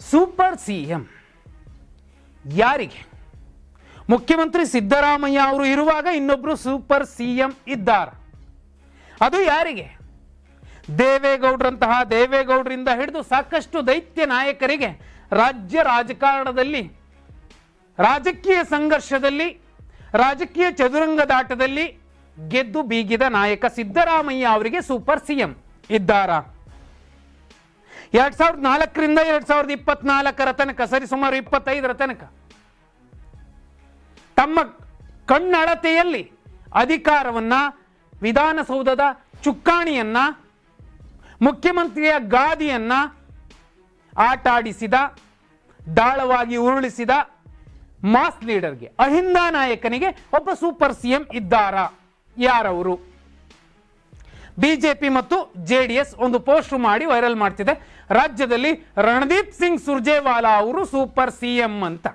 Super C M ಯಾರಿಗೆ? ಮುಖ್ಯಮಂತ್ರಿ ಸಿದ್ದರಾಮಯ್ಯ ಅವರು ಇರುವಾಗ ಇನ್ನೊಬ್ಬರು ಸೂಪರ್ ಸಿ ಎಂ ಇದ್ದಾರೆ. ಅದು ಯಾರಿಗೆ? ದೇವೇಗೌಡರಂತಹ ದೇವೇಗೌಡರಿಂದ ಹಿಡಿದು ಸಾಕಷ್ಟು ದೈತ್ಯ ನಾಯಕರಿಗೆ ರಾಜ್ಯ ರಾಜಕಾರಣದಲ್ಲಿ, ರಾಜಕೀಯ ಸಂಘರ್ಷದಲ್ಲಿ, ರಾಜಕೀಯ ಚದುರಂಗದಾಟದಲ್ಲಿ ಗೆದ್ದು ಬೀಗಿದ ನಾಯಕ ಸಿದ್ದರಾಮಯ್ಯ ಅವರಿಗೆ ಸೂಪರ್ ಸಿಎಂ ಇದ್ದಾರಾ? ಎರಡ್ ಸಾವಿರದ ನಾಲ್ಕರಿಂದ ಎರಡ್ ಸಾವಿರದ ಇಪ್ಪತ್ನಾಲ್ಕರ ತನಕ, ಸರಿ, ಸುಮಾರು ಇಪ್ಪತ್ತೈದರ ತನಕ. ತಮ್ಮ ಕಣ್ಣಳತೆಯಲ್ಲಿ ಅಧಿಕಾರವನ್ನ, ವಿಧಾನಸೌಧದ ಚುಕ್ಕಾಣಿಯನ್ನ, ಮುಖ್ಯಮಂತ್ರಿಯ ಗಾದಿಯನ್ನ ಆಟಾಡಿಸಿದ, ದಾಳವಾಗಿ ಉರುಳಿಸಿದ ಮಾಸ್ ಲೀಡರ್ಗೆ, ಅಹಿಂದ ನಾಯಕನಿಗೆ ಒಬ್ಬ ಸೂಪರ್ ಸಿಎಂ ಇದ್ದಾರಾ? ಯಾರವರು? ಬಿಜೆಪಿ ಮತ್ತು ಜೆ ಎಸ್ ಒಂದು ಪೋಸ್ಟ್ ಮಾಡಿ ವೈರಲ್ ಮಾಡ್ತಿದೆ. ರಾಜ್ಯದಲ್ಲಿ ರಣದೀಪ್ ಸಿಂಗ್ ಸುರ್ಜೇವಾಲಾ ಅವರು ಸೂಪರ್ ಸಿಎಂ ಅಂತ.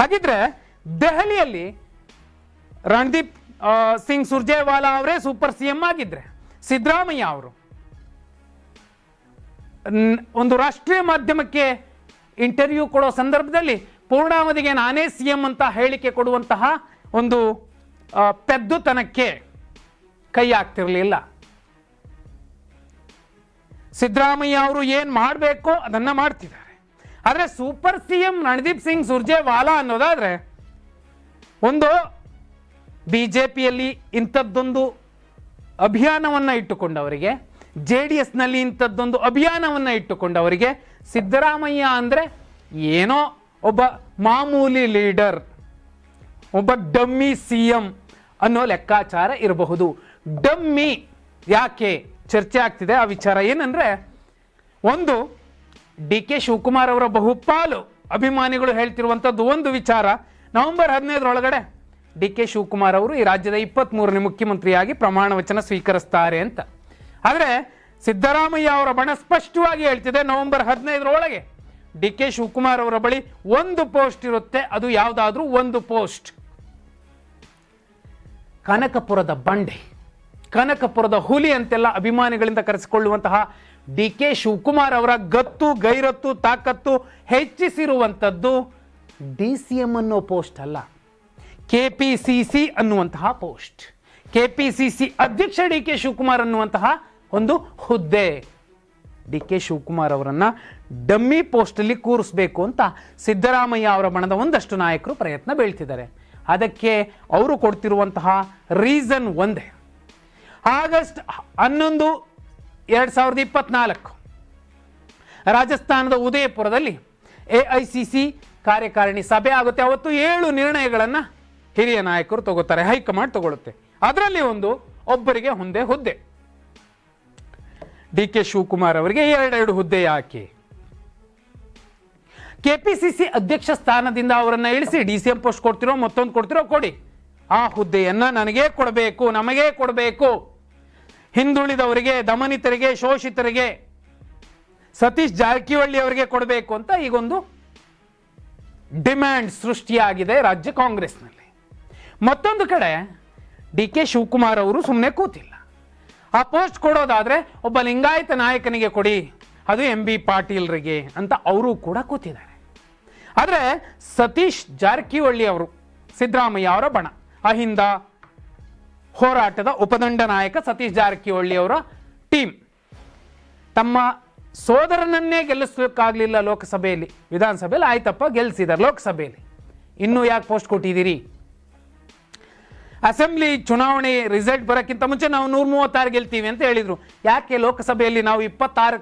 ಹಾಗಿದ್ರೆ ದೆಹಲಿಯಲ್ಲಿ ರಣದೀಪ್ ಸಿಂಗ್ ಸುರ್ಜೇವಾಲಾ ಅವರೇ ಸೂಪರ್ ಸಿ ಎಂ ಆಗಿದ್ರೆ, ಸಿದ್ದರಾಮಯ್ಯ ಅವರು ಒಂದು ರಾಷ್ಟ್ರೀಯ ಮಾಧ್ಯಮಕ್ಕೆ ಇಂಟರ್ವ್ಯೂ ಕೊಡೋ ಸಂದರ್ಭದಲ್ಲಿ ಪೂರ್ಣಾವಧಿಗೆ ನಾನೇ ಸಿ ಎಂ ಅಂತ ಹೇಳಿಕೆ ಕೊಡುವಂತಹ ಒಂದು ಪೆದ್ದುತನಕ್ಕೆ ಕೈ ಹಾಕ್ತಿರ್ಲಿಲ್ಲ ಸಿದ್ದರಾಮಯ್ಯ ಅವರು ಏನು ಮಾಡಬೇಕು ಅದನ್ನು ಮಾಡ್ತಿದ್ದಾರೆ. ಆದರೆ super C M Randeep Singh Surjewala ಅನ್ನೋದಾದರೆ ಒಂದು ಬಿ ಜೆ ಪಿಯಲ್ಲಿ ಇಂಥದ್ದೊಂದು ಅಭಿಯಾನವನ್ನು ಇಟ್ಟುಕೊಂಡವರಿಗೆ ಜೆ ಡಿ ಎಸ್ನಲ್ಲಿ ಇಂಥದ್ದೊಂದು ಅಭಿಯಾನವನ್ನು ಇಟ್ಟುಕೊಂಡವರಿಗೆ ಸಿದ್ದರಾಮಯ್ಯ ಅಂದರೆ ಏನೋ ಒಬ್ಬ ಮಾಮೂಲಿ ಲೀಡರ್, ಒಬ್ಬ ಡಮ್ಮಿ ಸಿ ಎಂ ಅನ್ನೋ ಲೆಕ್ಕಾಚಾರ ಇರಬಹುದು. ಡಮ್ಮಿ ಯಾಕೆ? ಚರ್ಚೆ ಆಗ್ತಿದೆ. ಆ ವಿಚಾರ ಏನಂದ್ರೆ, ಒಂದು, ಡಿ ಕೆ ಶಿವಕುಮಾರ್ ಅವರ ಬಹುಪಾಲು ಅಭಿಮಾನಿಗಳು ಹೇಳ್ತಿರುವಂಥದ್ದು ಒಂದು ವಿಚಾರ. ನವೆಂಬರ್ ಹದಿನೈದರೊಳಗಡೆ ಡಿ ಕೆ ಶಿವಕುಮಾರ್ ಅವರು ಈ ರಾಜ್ಯದ ಇಪ್ಪತ್ತ್ಮೂರನೇ ಮುಖ್ಯಮಂತ್ರಿಯಾಗಿ ಪ್ರಮಾಣ ವಚನ ಸ್ವೀಕರಿಸ್ತಾರೆ ಅಂತ. ಆದರೆ, ಸಿದ್ದರಾಮಯ್ಯ ಅವರ ಬಣ ಸ್ಪಷ್ಟವಾಗಿ ಹೇಳ್ತಿದೆ. ನವೆಂಬರ್ ಹದಿನೈದರೊಳಗೆ ಡಿ ಕೆ ಶಿವಕುಮಾರ್ ಅವರ ಬಳಿ ಒಂದು ಪೋಸ್ಟ್ ಇರುತ್ತೆ. ಅದು ಯಾವುದಾದ್ರೂ ಒಂದು ಪೋಸ್ಟ್. ಕನಕಪುರದ ಬಂಡೆ. ಕನಕಪುರದ ಹುಲಿ ಅಂತೆಲ್ಲ ಅಭಿಮಾನಿಗಳಿಂದ ಕರೆಸಿಕೊಳ್ಳುವಂತಹ ಡಿ ಕೆ ಶಿವಕುಮಾರ್ ಅವರ ಗತ್ತು, ಗೈರತ್ತು, ತಾಕತ್ತು ಹೆಚ್ಚಿಸಿರುವಂಥದ್ದು ಡಿ ಸಿ ಎಂ ಅನ್ನೋ ಪೋಸ್ಟ್ ಅಲ್ಲ, ಕೆ ಪಿ ಸಿ ಸಿ ಅನ್ನುವಂತಹ post. K P C C ಅಧ್ಯಕ್ಷ ಡಿ ಕೆ ಶಿವಕುಮಾರ್ ಅನ್ನುವಂತಹ ಒಂದು ಹುದ್ದೆ ಡಿ ಕೆ ಶಿವಕುಮಾರ್ ಅವರನ್ನು ಡಮ್ಮಿ ಪೋಸ್ಟಲ್ಲಿ ಕೂರಿಸ್ಬೇಕು ಅಂತ ಸಿದ್ದರಾಮಯ್ಯ ಅವರ ಬಣದ ಒಂದಷ್ಟು ನಾಯಕರು ಪ್ರಯತ್ನ ಬೀಳ್ತಿದ್ದಾರೆ. ಅದಕ್ಕೆ ಅವರು ಕೊಡ್ತಿರುವಂತಹ ರೀಸನ್ ಒಂದೇ. ಆಗಸ್ಟ್ ಹನ್ನೊಂದು, ಎರಡು ಸಾವಿರದ ಇಪ್ಪತ್ನಾಲ್ಕು. ರಾಜಸ್ಥಾನದ ಉದಯಪುರದಲ್ಲಿ ಎ ಐ ಸಿ ಸಿ ಕಾರ್ಯಕಾರಿಣಿ ಸಭೆ ಆಗುತ್ತೆ. ಅವತ್ತು ಏಳು ನಿರ್ಣಯಗಳನ್ನು ಹಿರಿಯ ನಾಯಕರು ತಗೋತಾರೆ, ಹೈಕಮಾಂಡ್ ತಗೊಳುತ್ತೆ. ಅದರಲ್ಲಿ ಒಂದು, ಒಬ್ಬರಿಗೆ ಹುದ್ದೆ ಹುದ್ದೆ. ಡಿ ಕೆ ಶಿವಕುಮಾರ್ ಅವರಿಗೆ ಎರಡೆರಡು ಹುದ್ದೆ ಯಾಕೆ? ಕೆಪಿಸಿಸಿ ಅಧ್ಯಕ್ಷ ಸ್ಥಾನದಿಂದ ಅವರನ್ನು ಇಳಿಸಿ ಡಿ ಸಿ ಎಂ ಪೋಸ್ಟ್ ಕೊಡ್ತಿರೋ, ಮತ್ತೊಂದು ಕೊಡ್ತಿರೋ ಕೊಡಿ. ಆ ಹುದ್ದೆಯನ್ನ ನನಗೇ ಕೊಡಬೇಕು, ನಮಗೇ ಕೊಡಬೇಕು. ಹಿಂದುಳಿದವರಿಗೆ, ದಮನಿತರಿಗೆ, ಶೋಷಿತರಿಗೆ, ಸತೀಶ್ ಜಾರಕಿಹೊಳಿ ಅವರಿಗೆ ಕೊಡಬೇಕು ಅಂತ ಈಗೊಂದು ಡಿಮ್ಯಾಂಡ್ ಸೃಷ್ಟಿಯಾಗಿದೆ ರಾಜ್ಯ ಕಾಂಗ್ರೆಸ್ನಲ್ಲಿ. ಮತ್ತೊಂದು ಕಡೆ ಡಿ ಕೆ ಶಿವಕುಮಾರ್ ಅವರು ಸುಮ್ಮನೆ ಕೂತಿಲ್ಲ. ಆ ಪೋಸ್ಟ್ ಕೊಡೋದಾದರೆ ಒಬ್ಬ ಲಿಂಗಾಯತ ನಾಯಕನಿಗೆ ಕೊಡಿ, ಅದು ಎಂ ಬಿ ಪಾಟೀಲ್ರಿಗೆ ಅಂತ ಅವರು ಕೂಡ ಕೂತಿದ್ದಾರೆ. ಆದರೆ ಸತೀಶ್ ಜಾರಕಿಹೊಳಿ ಅವರು, ಸಿದ್ದರಾಮಯ್ಯ ಅವರ ಬಣ, ಅಹಿಂದ ಹೋರಾಟದ ಉಪದಂಡ ನಾಯಕ ಸತೀಶ್ ಜಾರಕಿಹೊಳಿ ಅವರ ಟೀಮ್. ತಮ್ಮ ಸೋದರನನ್ನೇ ಗೆಲ್ಲಿಸಲಿಕ್ಕಾಗಲಿಲ್ಲ ಲೋಕಸಭೆಯಲ್ಲಿ. ವಿಧಾನಸಭೆಯಲ್ಲಿ ಆಯ್ತಪ್ಪ ಗೆಲ್ಲಿಸಿದ್ದಾರೆ ಲೋಕಸಭೆಯಲ್ಲಿ. ಇನ್ನೂ ಯಾಕೆ ಪೋಸ್ಟ್ ಕೊಟ್ಟಿದ್ದೀರಿ? ಅಸೆಂಬ್ಲಿ ಚುನಾವಣೆ ರಿಸಲ್ಟ್ ಬರೋಕ್ಕಿಂತ ಮುಂಚೆ ನಾವು ನೂರ ಮೂವತ್ತಾರು ಗೆಲ್ತೀವಿ ಅಂತ ಹೇಳಿದರು. ಯಾಕೆ ಲೋಕಸಭೆಯಲ್ಲಿ ನಾವು ಇಪ್ಪತ್ತಾರು,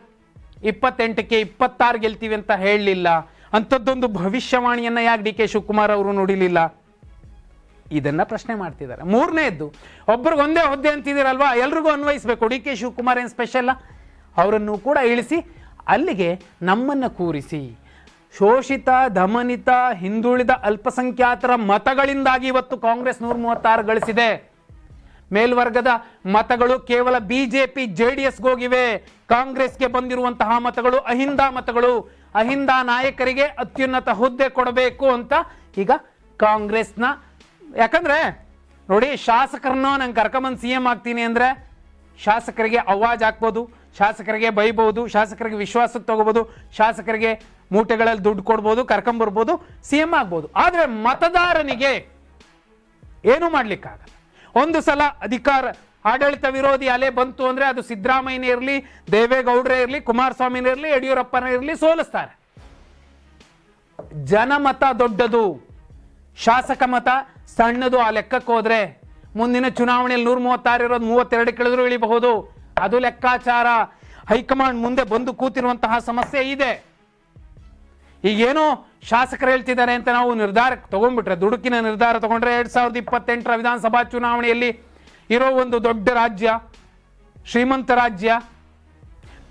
ಇಪ್ಪತ್ತೆಂಟಕ್ಕೆ ಇಪ್ಪತ್ತಾರು ಗೆಲ್ತೀವಿ ಅಂತ ಹೇಳಲಿಲ್ಲ? ಅಂಥದ್ದೊಂದು ಭವಿಷ್ಯವಾಣಿಯನ್ನು ಯಾಕೆ ಡಿ ಕೆ ಶಿವಕುಮಾರ್ ಅವರು ನುಡಿಲಿಲ್ಲ? ಇದನ್ನ ಪ್ರಶ್ನೆ ಮಾಡ್ತಿದ್ದಾರೆ. ಮೂರನೇದ್ದು, ಒಬ್ರಿಗೊಂದೇ ಹುದ್ದೆ ಅಂತಿದ್ದೀರಲ್ವಾ? ಎಲ್ರಿಗೂ ಅನ್ವಯಿಸಬೇಕು. ಡಿ ಕೆ ಶಿವಕುಮಾರ್ ಏನು ಸ್ಪೆಷಲ್ಲ ಅವರನ್ನು ಕೂಡ ಇಳಿಸಿ, ಅಲ್ಲಿಗೆ ನಮ್ಮನ್ನು ಕೂರಿಸಿ. ಶೋಷಿತ, ದಮನಿತ, ಹಿಂದುಳಿದ ಅಲ್ಪಸಂಖ್ಯಾತರ ಮತಗಳಿಂದಾಗಿ ಇವತ್ತು ಕಾಂಗ್ರೆಸ್ ನೂರ ಮೂವತ್ತಾರು ಗಳಿಸಿದೆ. ಮೇಲ್ವರ್ಗದ ಮತಗಳು ಕೇವಲ ಬಿ ಜೆ ಡಿ ಎಸ್ಗೆ ಹೋಗಿವೆ. ಕಾಂಗ್ರೆಸ್ಗೆ ಬಂದಿರುವಂತಹ ಮತಗಳು ಅಹಿಂದ ಮತಗಳು. ಅಹಿಂದ ನಾಯಕರಿಗೆ ಅತ್ಯುನ್ನತ ಹುದ್ದೆ ಕೊಡಬೇಕು ಅಂತ ಈಗ ಕಾಂಗ್ರೆಸ್ನ ಯಾಕಂದ್ರೆ ನೋಡಿ ಶಾಸಕರನ್ನ ನಂಗೆ ಕರ್ಕೊಂಬಂದು ಸಿ ಎಂ ಆಗ್ತೀನಿ ಅಂದ್ರೆ ಶಾಸಕರಿಗೆ ಅವಾಜ್ ಹಾಕ್ಬೋದು, ಶಾಸಕರಿಗೆ ಬೈಬಹುದು ಶಾಸಕರಿಗೆ ವಿಶ್ವಾಸಕ್ಕೆ ತಗೋಬಹುದು ಶಾಸಕರಿಗೆ ಮೂಟೆಗಳಲ್ಲಿ ದುಡ್ಡು ಕೊಡ್ಬೋದು ಕರ್ಕೊಂಬರ್ಬೋದು ಸಿ ಎಂ ಆಗ್ಬೋದು. ಆದರೆ ಮತದಾರನಿಗೆ ಏನು ಮಾಡ್ಲಿಕ್ಕಾಗಲ್ಲ. ಒಂದು ಸಲ ಅಧಿಕಾರ, ಆಡಳಿತ ವಿರೋಧಿ ಅಲೆ ಬಂತು ಅಂದ್ರೆ ಅದು ಸಿದ್ದರಾಮಯ್ಯನೇ ಇರಲಿ, ದೇವೇಗೌಡರೇ ಇರಲಿ, ಕುಮಾರಸ್ವಾಮಿನೇ ಇರಲಿ, ಯಡಿಯೂರಪ್ಪನೇ ಇರಲಿ ಸೋಲಿಸ್ತಾರೆ. ಜನಮತ ದೊಡ್ಡದು. ಶಾಸಕ ಮತ ಸಣ್ಣದು ಆ ಲೆಕ್ಕಕ್ಕೆ ಹೋದ್ರೆ ಮುಂದಿನ ಚುನಾವಣೆಯಲ್ಲಿ ನೂರ ಮೂವತ್ತಾರು ಇರೋದು ಮೂವತ್ತೆರಡು ಕೆಳದ್ರು ಇಳಿಬಹುದು. ಅದು ಲೆಕ್ಕಾಚಾರ. ಹೈಕಮಾಂಡ್ ಮುಂದೆ ಬಂದು ಕೂತಿರುವಂತಹ ಸಮಸ್ಯೆ ಇದೆ. ಈಗೇನೋ ಶಾಸಕರು ಹೇಳ್ತಿದ್ದಾರೆ ಅಂತ ನಾವು ನಿರ್ಧಾರ ತಗೊಂಡ್ಬಿಟ್ರೆ, ದುಡುಕಿನ ನಿರ್ಧಾರ ತಗೊಂಡ್ರೆ ಎರಡ್ ಸಾವಿರದ ಇಪ್ಪತ್ತೆಂಟರ ವಿಧಾನಸಭಾ ಚುನಾವಣೆಯಲ್ಲಿ ಇರೋ ಒಂದು ದೊಡ್ಡ ರಾಜ್ಯ, ಶ್ರೀಮಂತ ರಾಜ್ಯ,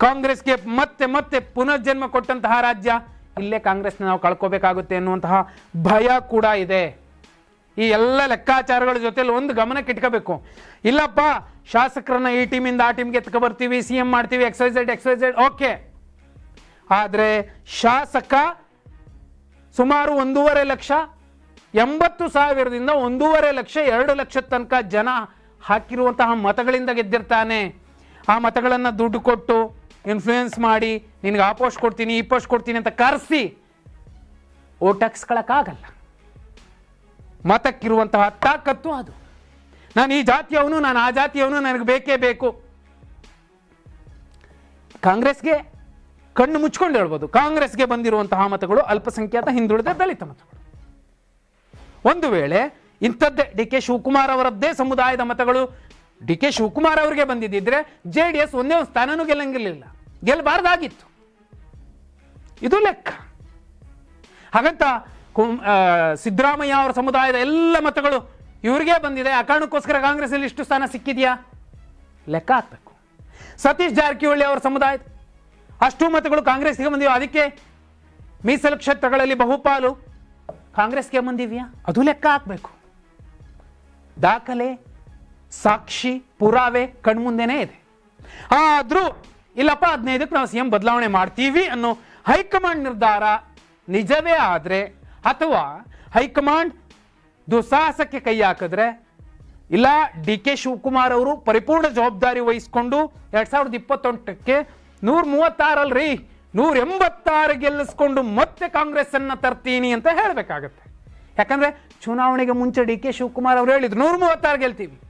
ಕಾಂಗ್ರೆಸ್ಗೆ ಮತ್ತೆ ಮತ್ತೆ ಪುನರ್ಜನ್ಮ ಕೊಟ್ಟಂತಹ ರಾಜ್ಯ ಇಲ್ಲೇ ಕಾಂಗ್ರೆಸ್ನ ನಾವು ಕಳ್ಕೋಬೇಕಾಗುತ್ತೆ ಅನ್ನುವಂತಹ ಭಯ ಕೂಡ ಇದೆ. ಈ ಎಲ್ಲ ಲೆಕ್ಕಾಚಾರಗಳ ಜೊತೆಲಿ ಒಂದು ಗಮನಕ್ಕೆ ಇಟ್ಕೋಬೇಕು. ಇಲ್ಲಪ್ಪ, ಶಾಸಕರನ್ನ ಈ ಟೀಮಿಂದ ಆ ಟೀಮ್ಗೆ ಎತ್ಕೊ ಬರ್ತೀವಿ ಸಿ ಎಂ ಮಾಡ್ತೀವಿ ಎಕ್ಸೈಸೆಡ್ ಎಕ್ಸೈಸೆಡ್ ಓಕೆ. ಆದರೆ ಶಾಸಕ ಸುಮಾರು ಒಂದೂವರೆ ಲಕ್ಷ, ಎಂಬತ್ತು ಸಾವಿರದಿಂದ ಒಂದೂವರೆ ಲಕ್ಷ, ಎರಡು ಲಕ್ಷ ತನಕ ಜನ ಹಾಕಿರುವಂತಹ ಮತಗಳಿಂದ ಗೆದ್ದಿರ್ತಾನೆ. ಆ ಮತಗಳನ್ನು ದುಡ್ಡು ಕೊಟ್ಟು ಇನ್ಫ್ಲೂಯೆನ್ಸ್ ಮಾಡಿ, ನಿನಗೆ ಆ ಪೋಸ್ಟ್ ಕೊಡ್ತೀನಿ, ಈ ಪೋಸ್ಟ್ ಕೊಡ್ತೀನಿ ಅಂತ ಕರೆಸಿ, ಓಟ್ ಹಾಕ್ಸ್ಕೊಳಕ್ಕಾಗಲ್ಲ. ಮತಕ್ಕಿರುವಂತಹ ತಾಕತ್ತು ಅದು. ನಾನು ಈ ಜಾತಿಯವನು, ನಾನು ಆ ಜಾತಿಯವನು, ನನಗೆ ಬೇಕೇ ಬೇಕು. ಕಾಂಗ್ರೆಸ್ಗೆ ಕಣ್ಣು ಮುಚ್ಕೊಂಡು ಹೇಳ್ಬೋದು. ಕಾಂಗ್ರೆಸ್ಗೆ ಬಂದಿರುವಂತಹ ಮತಗಳು ಅಲ್ಪಸಂಖ್ಯಾತ ಹಿಂದುಳಿದ ದಲಿತ ಮತಗಳು. ಒಂದು ವೇಳೆ ಇಂಥದ್ದೇ ಡಿ ಕೆ ಶಿವಕುಮಾರ್ ಅವರದ್ದೇ ಸಮುದಾಯದ ಮತಗಳು ಡಿ ಕೆ ಶಿವಕುಮಾರ್ ಅವರಿಗೆ ಬಂದಿದ್ದಿದ್ರೆ ಜೆ ಡಿ ಎಸ್ ಒಂದೇ ಒಂದು ಸ್ಥಾನನೂ ಗೆಲ್ಲಂಗಿರಲಿಲ್ಲ. ಗೆಲ್ಲಬಾರ್ದಾಗಿತ್ತು ಇದು ಲೆಕ್ಕ. ಹಾಗಂತ ಕುಂ- ಸಿದ್ದರಾಮಯ್ಯ ಅವರ ಸಮುದಾಯದ ಎಲ್ಲ ಮತಗಳು ಇವರಿಗೆ ಬಂದಿದೆ. ಆ ಕಾರಣಕ್ಕೋಸ್ಕರ ಕಾಂಗ್ರೆಸ್ಸಲ್ಲಿ ಇಷ್ಟು ಸ್ಥಾನ ಸಿಕ್ಕಿದೆಯಾ? ಲೆಕ್ಕ ಹಾಕ್ಬೇಕು. ಸತೀಶ್ ಜಾರಕಿಹೊಳಿ ಅವರ ಸಮುದಾಯ ಅಷ್ಟು ಮತಗಳು ಕಾಂಗ್ರೆಸ್ಗೆ ಬಂದಿವೆ. ಅದಕ್ಕೆ ಮೀಸಲು ಕ್ಷೇತ್ರಗಳಲ್ಲಿ ಬಹುಪಾಲು ಕಾಂಗ್ರೆಸ್ಗೆ ಬಂದಿವ್ಯಾ? ಅದು ಲೆಕ್ಕ ಹಾಕಬೇಕು. ದಾಖಲೆ ಸಾಕ್ಷಿ ಪುರಾವೆ ಕಣ್ಮುಂದೆನೇ ಇದೆ. ಆದರೂ ಇಲ್ಲಪ್ಪ, ಹದಿನೈದಕ್ಕೆ ನಾವು ಸಿ ಎಂ ಬದಲಾವಣೆ ಮಾಡ್ತೀವಿ ಅನ್ನೋ ಹೈಕಮಾಂಡ್ ನಿರ್ಧಾರ ನಿಜವೇ ಆದರೆ, ಅಥವಾ ಹೈಕಮಾಂಡ್ ದುಸ್ಸಾಹಸಕ್ಕೆ ಕೈ ಹಾಕಿದ್ರೆ, ಇಲ್ಲ, ಡಿ ಕೆ ಶಿವಕುಮಾರ್ ಅವರು ಪರಿಪೂರ್ಣ ಜವಾಬ್ದಾರಿ ವಹಿಸ್ಕೊಂಡು ಎರಡ್ ಸಾವಿರದ ಇಪ್ಪತ್ತೊಂಟಕ್ಕೆ ನೂರ ಮೂವತ್ತಾರಲ್ರಿ ನೂರ ಎಂಬತ್ತಾರು ಗೆಲ್ಲಿಸ್ಕೊಂಡು ಮತ್ತೆ ಕಾಂಗ್ರೆಸ್ ಅನ್ನ ತರ್ತೀನಿ ಅಂತ ಹೇಳಬೇಕಾಗತ್ತೆ. ಯಾಕಂದ್ರೆ, ಚುನಾವಣೆಗೆ ಮುಂಚೆ ಡಿ ಕೆ ಶಿವಕುಮಾರ್ ಅವರು ಹೇಳಿದ್ರು ನೂರ ಮೂವತ್ತಾರು ಗೆಲ್ತೀವಿ.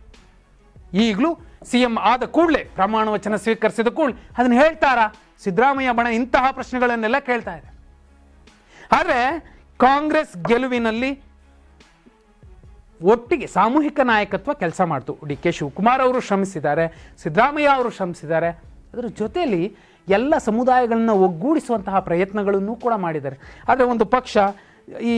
ಈಗಲೂ ಸಿ ಎಂ ಆದ ಕೂಡಲೇ ಪ್ರಮಾಣ ವಚನ ಸ್ವೀಕರಿಸಿದ ಕೂಡಲೇ ಅದನ್ನು ಹೇಳ್ತಾರಾ? ಸಿದ್ದರಾಮಯ್ಯ ಬಣ ಇಂತಹ ಪ್ರಶ್ನೆಗಳನ್ನೆಲ್ಲ ಕೇಳ್ತಾ ಇದೆ. ಆದರೆ ಕಾಂಗ್ರೆಸ್ ಗೆಲುವಿನಲ್ಲಿ ಒಟ್ಟಿಗೆ ಸಾಮೂಹಿಕ ನಾಯಕತ್ವ ಕೆಲಸ ಮಾಡ್ತು. ಡಿ ಕೆ ಶಿವಕುಮಾರ್ ಅವರು ಶ್ರಮಿಸಿದ್ದಾರೆ, ಸಿದ್ದರಾಮಯ್ಯ ಅವರು ಶ್ರಮಿಸಿದ್ದಾರೆ. ಅದರ ಜೊತೆಯಲ್ಲಿ ಎಲ್ಲ ಸಮುದಾಯಗಳನ್ನ ಒಗ್ಗೂಡಿಸುವಂತಹ ಪ್ರಯತ್ನಗಳನ್ನು ಕೂಡ ಮಾಡಿದ್ದಾರೆ. ಆದರೆ ಒಂದು ಪಕ್ಷ ಈ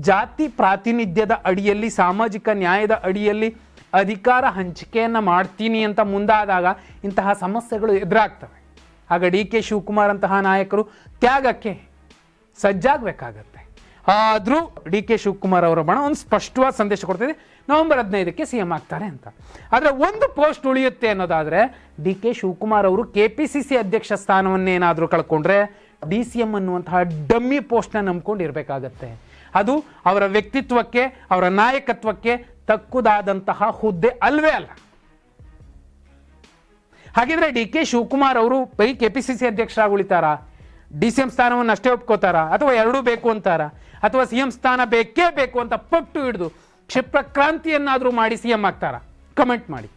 ಜಾತಿ ಪ್ರಾತಿನಿಧ್ಯದ ಅಡಿಯಲ್ಲಿ, ಸಾಮಾಜಿಕ ನ್ಯಾಯದ ಅಡಿಯಲ್ಲಿ ಅಧಿಕಾರ ಹಂಚಿಕೆಯನ್ನು ಮಾಡ್ತೀನಿ ಅಂತ ಮುಂದಾದಾಗ ಇಂತಹ ಸಮಸ್ಯೆಗಳು ಎದುರಾಗ್ತವೆ. ಆಗ ಡಿ ಕೆ ಶಿವಕುಮಾರ್ ಅಂತಹ ನಾಯಕರು ತ್ಯಾಗಕ್ಕೆ ಸಜ್ಜಾಗಬೇಕಾಗತ್ತೆ. ಆದರೂ ಡಿ ಕೆ ಶಿವಕುಮಾರ್ ಅವರ ಬಣ ಒಂದು ಸ್ಪಷ್ಟವಾದ ಸಂದೇಶ ಕೊಡ್ತಿದೆ. ನವೆಂಬರ್ ಹದಿನೈದಕ್ಕೆ ಸಿ ಎಂ ಆಗ್ತಾರೆ ಅಂತ. ಆದರೆ ಒಂದು ಪೋಸ್ಟ್ ಉಳಿಯುತ್ತೆ ಅನ್ನೋದಾದರೆ ಡಿ ಕೆ ಶಿವಕುಮಾರ್ ಅವರು ಕೆ ಪಿ ಸಿ ಸಿ ಅಧ್ಯಕ್ಷ ಸ್ಥಾನವನ್ನೇನಾದರೂ ಕಳ್ಕೊಂಡ್ರೆ ಡಿ ಸಿ ಎಂ ಅನ್ನುವಂತಹ ಡಮ್ಮಿ ಪೋಸ್ಟ್ನ ನಂಬ್ಕೊಂಡು ಇರಬೇಕಾಗತ್ತೆ ಅದು ಅವರ ವ್ಯಕ್ತಿತ್ವಕ್ಕೆ, ಅವರ ನಾಯಕತ್ವಕ್ಕೆ ತಕ್ಕುದಾದಂತಹ ಹುದ್ದೆ ಅಲ್ವೇ ಅಲ್ಲ. ಹಾಗಿದ್ರೆ ಡಿ ಕೆ ಶಿವಕುಮಾರ್ ಅವರು by K P C C ಅಧ್ಯಕ್ಷರಾಗಿ ಉಳಿತಾರ? ಡಿ ಸಿ ಎಂ ಸ್ಥಾನವನ್ನು ಅಷ್ಟೇ ಒಪ್ಕೋತಾರಾ? ಅಥವಾ ಎರಡೂ ಬೇಕು ಅಂತಾರ? ಅಥವಾ ಸಿ ಎಂ ಸ್ಥಾನ ಬೇಕೇ ಬೇಕು ಅಂತ ಪಟ್ಟು ಹಿಡಿದು ಕ್ಷಿಪ್ರ ಕ್ರಾಂತಿಯನ್ನಾದರೂ ಮಾಡಿ ಸಿ ಎಂ ಆಗ್ತಾರಾ? ಕಮೆಂಟ್ ಮಾಡಿ.